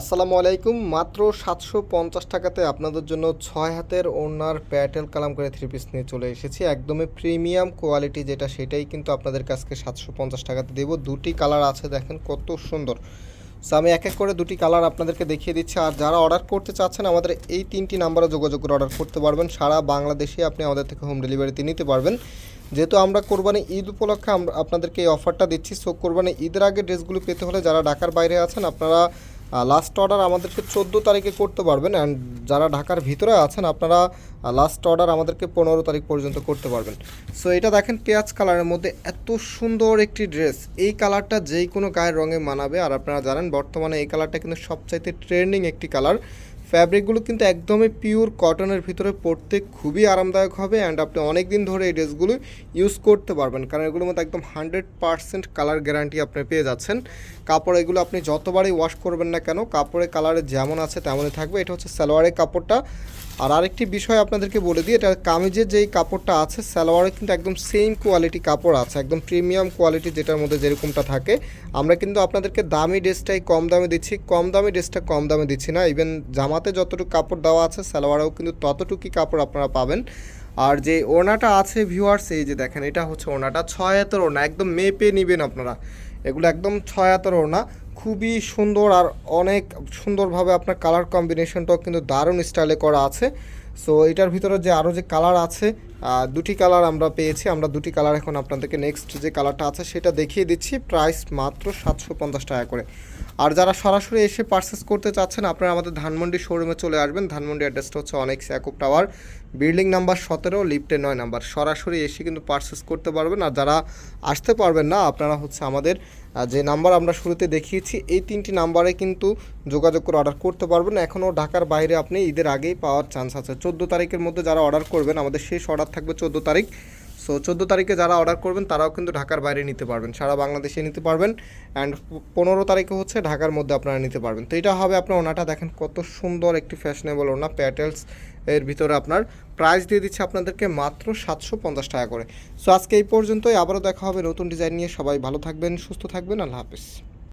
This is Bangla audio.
আসসালামু আলাইকুম। মাত্র সাতশো পঞ্চাশ টাকাতে আপনাদের জন্য ছয় হাতের ওনার প্যাটেল কালাম করে থ্রি পিস নিয়ে চলে এসেছি। একদমই প্রিমিয়াম কোয়ালিটি যেটা, সেটাই কিন্তু আপনাদের কাছকে সাতশো পঞ্চাশ টাকাতে দেবো। দুটি কালার আছে, দেখেন কত সুন্দর। সো আমি এক এক করে দুটি কালার আপনাদেরকে দেখিয়ে দিচ্ছি। আর যারা অর্ডার করতে চাচ্ছেন, আমাদের এই তিনটি নাম্বারে যোগাযোগ করে অর্ডার করতে পারবেন। সারা বাংলাদেশে আপনি আমাদের থেকে হোম ডেলিভারিতে নিতে পারবেন। যেহেতু আমরা কোরবানি ঈদ উপলক্ষে আমরা আপনাদেরকে এই অফারটা দিচ্ছি সো কোরবানি ঈদের আগে ড্রেসগুলো পেতে হলে যারা ঢাকার বাইরে আছেন, আপনারা লাস্ট অর্ডার আমাদেরকে চোদ্দ তারিখে করতে পারবেন অ্যান্ড যারা ঢাকার ভিতরে আছেন আপনারা লাস্ট অর্ডার আমাদেরকে পনেরো তারিখ পর্যন্ত করতে পারবেন। সো এটা দেখেন পেঁয়াজ কালারের মধ্যে এত সুন্দর একটি ড্রেস এই কালারটা যেই কোনো গায়ের রঙে মানাবে, আর আপনারা জানেন বর্তমানে এই কালারটা কিন্তু সবচাইতে ট্রেন্ডিং একটি কালার। ফ্যাব্রিকগুলো কিন্তু একদমই পিওর কটনের ভিতরে পড়তে খুবই আরামদায়ক হবে অ্যান্ড আপনি অনেক দিন ধরে এই ড্রেসগুলো ইউজ করতে পারবেন। কারণ এগুলোর মধ্যে একদম হান্ড্রেড পারসেন্ট কালার গ্যারান্টি আপনি পেয়ে যাচ্ছেন। কাপড় এগুলো আপনি যতবারই ওয়াশ করবেন না কেন, কাপড়ের কালারে যেমন আছে তেমনই থাকবে। এটা হচ্ছে সালোয়ারের কাপড়টা। আর আরেকটি বিষয় আপনাদেরকে বলে দিই, এটা কামিজের যেই কাপড়টা আছে সালোয়ারে কিন্তু একদম সেম কোয়ালিটি কাপড় আছে, একদম প্রিমিয়াম কোয়ালিটি যেটার মধ্যে যেরকমটা থাকে। আমরা কিন্তু আপনাদেরকে দামি ড্রেসটাই কম দামে দিচ্ছি, কম দামি ড্রেসটা কম দামে দিচ্ছি না ইভেন জামাতে যতটুকু কাপড় দেওয়া আছে, সালোয়ারেও কিন্তু ততটুকুই কাপড় আপনারা পাবেন। আর যে ওড়নাটা আছে ভিউয়ার্স এই যে দেখেন, এটা হচ্ছে ওড়নাটা, ছয় হাতের ওড়না, একদম মেপে নেবেন আপনারা। এগুলো একদম ছয় হাতের ওড়না। খুবই সুন্দর আর অনেক সুন্দরভাবে আপনার কালার কম্বিনেশনটাও কিন্তু দারুণ স্টাইলে করা আছে। সো এটার ভিতরে যে আরও যে কালার আছে দুটি কালার আমরা পেয়েছি। আমরা দুটি কালার এখন আপনাদেরকে নেক্সট যে কালারটা আছে, সেটা দেখিয়ে দিচ্ছি। প্রাইস মাত্র সাতশো পঞ্চাশ টাকা করে। আর যারা সরাসরি এসে পারচেস করতে চাচ্ছেন, আপনারা আমাদের ধানমন্ডি শোরুমে চলে আসবেন। ধানমন্ডি অ্যাড্রেসটা হচ্ছে অনেক স্যাকুপ টাওয়ার বিল্ডিং নাম্বার সতেরো লিফটে নয় নাম্বার সরাসরি এসে কিন্তু পারচেস করতে পারবেন। আর যারা আসতে পারবেন না, আপনারা হচ্ছে আমাদের যে নাম্বার আমরা শুরুতে দেখিয়েছি, এই তিনটি নাম্বারে কিন্তু যোগাযোগ করে অর্ডার করতে পারবেন। এখনও ঢাকার বাইরে আপনি ঈদের আগেই পাওয়ার চান্স আছে। চোদ্দ তারিখের মধ্যে যারা অর্ডার করবেন, আমাদের শেষ অর্ডার থাকবে চোদ্দ তারিখ। সো চোদ্দ তারিখে যারা অর্ডার করবেন, তারাও কিন্তু ঢাকার বাইরে নিতে পারবেন। সারা বাংলাদেশে নিতে পারবেন। অ্যান্ড পনেরো তারিখে হচ্ছে ঢাকার মধ্যে আপনারা নিতে পারবেন। তো এটা হবে আপনার ওনাটা। দেখেন কত সুন্দর একটি ফ্যাশনেবল ওনা প্যাটেলস এর ভিতরে আপনার প্রাইস দিয়ে দিচ্ছে আপনাদেরকে মাত্র সাতশো পঞ্চাশ টাকা করে। সো আজকে এই পর্যন্তই। আবারও দেখা হবে নতুন ডিজাইন নিয়ে। সবাই ভালো থাকবেন, সুস্থ থাকবেন। আল্লাহ হাফিজ।